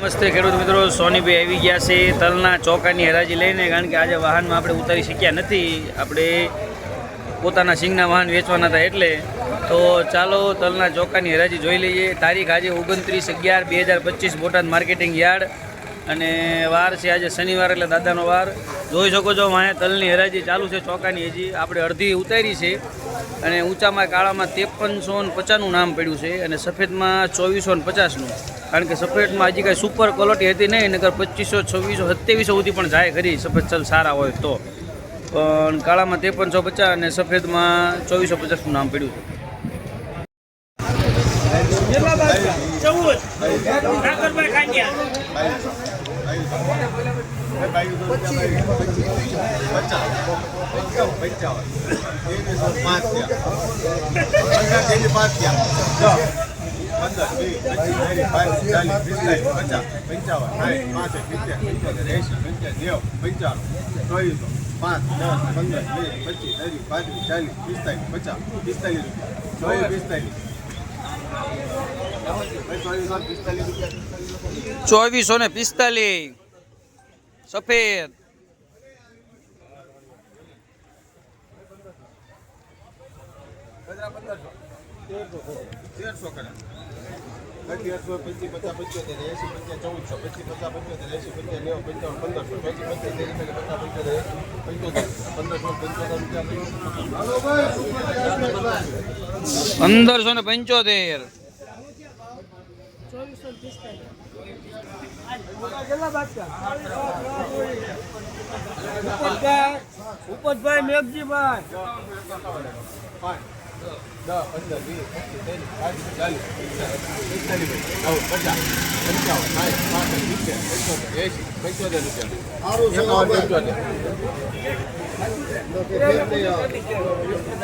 નમસ્તે ખેડૂત મિત્રો, સોનીભાઈ આવી ગયા છે તલના ચોકાની હરાજી લઈને, કારણ કે આજે વાહનમાં આપણે ઉતારી શક્યા નથી. આપણે પોતાના સિંગના વાહન વેચવાના હતા એટલે. તો ચાલો તલના ચોકાની હરાજી જોઈ લઈએ. તારીખ આજે ઓગણત્રીસ અગિયાર બે હજાર પચીસ બોટાદ માર્કેટિંગ યાર્ડ. અને વાર છે આજે શનિવાર એટલે દાદાનો વાર. જોઈ શકો છો વાંહે તલની હરાજી ચાલુ છે ચોકાની હજી. આપણે અડધી ઉતારી છે અને ઊંચામાં કાળામાં ત્રેપનસો ને પચાસનું નામ પડ્યું છે અને સફેદમાં ચોવીસો ને પચાસનું. કારણ કે સફેદમાં હજી કાંઈ સુપર ક્વોલિટી હતી નહીં, નકર પચીસો, છવ્વીસો, સત્યાવીસો સુધી પણ જાય ખરી. સફેદ ચલ સારા હોય તો. પણ કાળામાં ત્રેપનસો, પચાસ અને સફેદમાં ચોવીસો, પચાસનું નામ પડ્યું છે. પાંચ દસ પંદર વીસ પચીસ ત્રીસ પાંત્રીસ ચાલીસ પિસ્તાલીસ પચાસ પિસ્તાલીસ રૂપિયા ચોવીસ પિસ્તાલીસ ચોવીસો ને પિસ્તાલીસ સફેદ પંદરસો ને પંચોતેર ને પંચોતેર ઉપતભાઈ મેઘજીભાઈ ચાલીસ પિસ્તાલીસ નવ પચાસ પંચાવન સાઠ પાસઠ સિત્તેર પંચોતેર એસી પંચોતેર રૂપિયા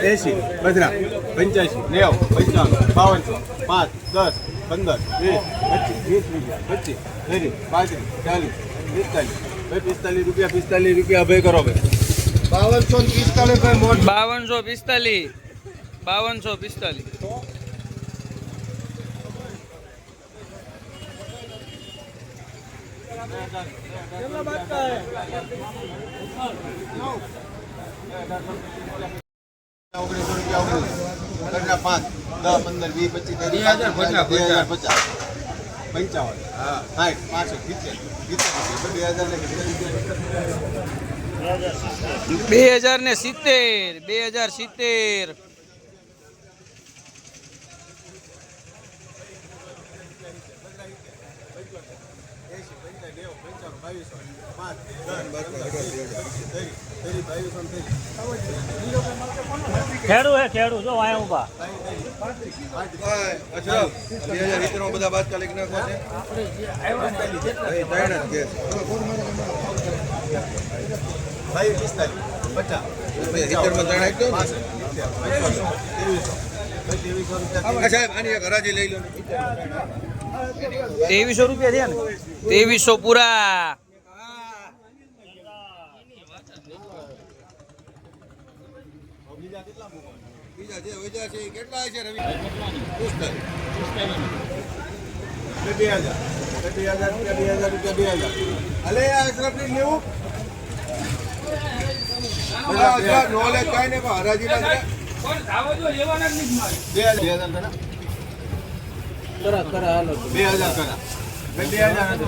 એસી પંદરા પંચ્યાસી નેવું પંચાવન બાવનસો પાંચ દસ પંદર વીસ પચીસ વીસ રૂપિયા પચીસ ત્રીસ પાંત્રીસ ચાલીસ પિસ્તાલીસ ભાઈ પિસ્તાલીસ રૂપિયા પિસ્તાલીસ રૂપિયા ભાઈ કરો ભાઈ બાવનસો પિસ્તાલીસ બાવનસો પિસ્તાલીસ. બાવનસો પિસ્તાલીસ. ઓગણીસો રૂપિયા પાંચ દસ પંદર વીસ પચીસ ત્રીસ પચાસ બે હજાર પચાસ પંચાવન. સાઠ પાસઠ સિત્તેર સિત્તેર બે હજાર બે હજાર ને સિત્તેર બે હજાર સિત્તેર એસી પંચાવન નેવું પંચાવન બાવીસો પાંચ હે ખેડું જો વાયા ઊભા સાહેબ આની એક હરાજી લઈ લો. ત્રેવીસો રૂપિયા થયા ને? ત્રેવીસો પૂરા. બે હજાર બે હજાર બે હજાર બે હજાર નોલેજ કાંઈ નહીં પણ હરાજી બે હજાર કરા કરા હાલો બે હજાર કરા. બે હજાર હતો.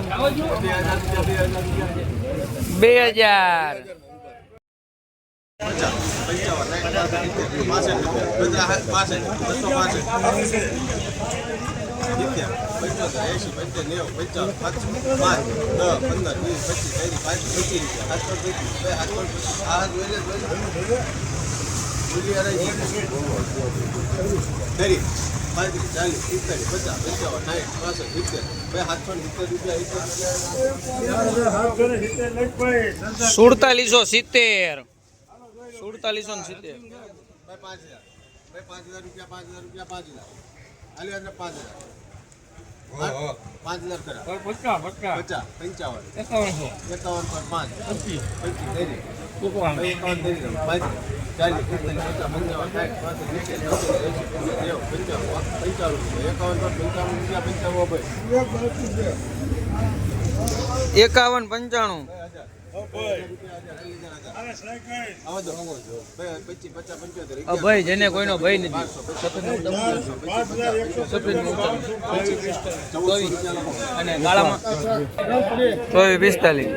હજાર ચાલીસ પિસ્તાલીસ પચાસ પંચાવન સાઠ પાસઠ સિત્તેર બે સાતસો સિત્તેર રૂપિયા સુડતાલીસો સિત્તેર. સુડતાલીસો ને સિત્તેર. ભાઈ પાંચ હજાર ભાઈ પાંચ. હજાર રૂપિયા પાંચ હજાર રૂપિયા પાંચ હજાર હાલી અંદર પાંચ હજાર પાંચ હજાર કરા પચકા પચાસ પંચાવન. એકાવનસો. એકાવન પર પાંચ. પચીસ પચીસ. ભાઈ એકાવન પંચાણું. અભય. ભાઈ, જેને કોઈનો ભય નથી. અને ગાળામાં ચોવીસ પિસ્તાલીસ.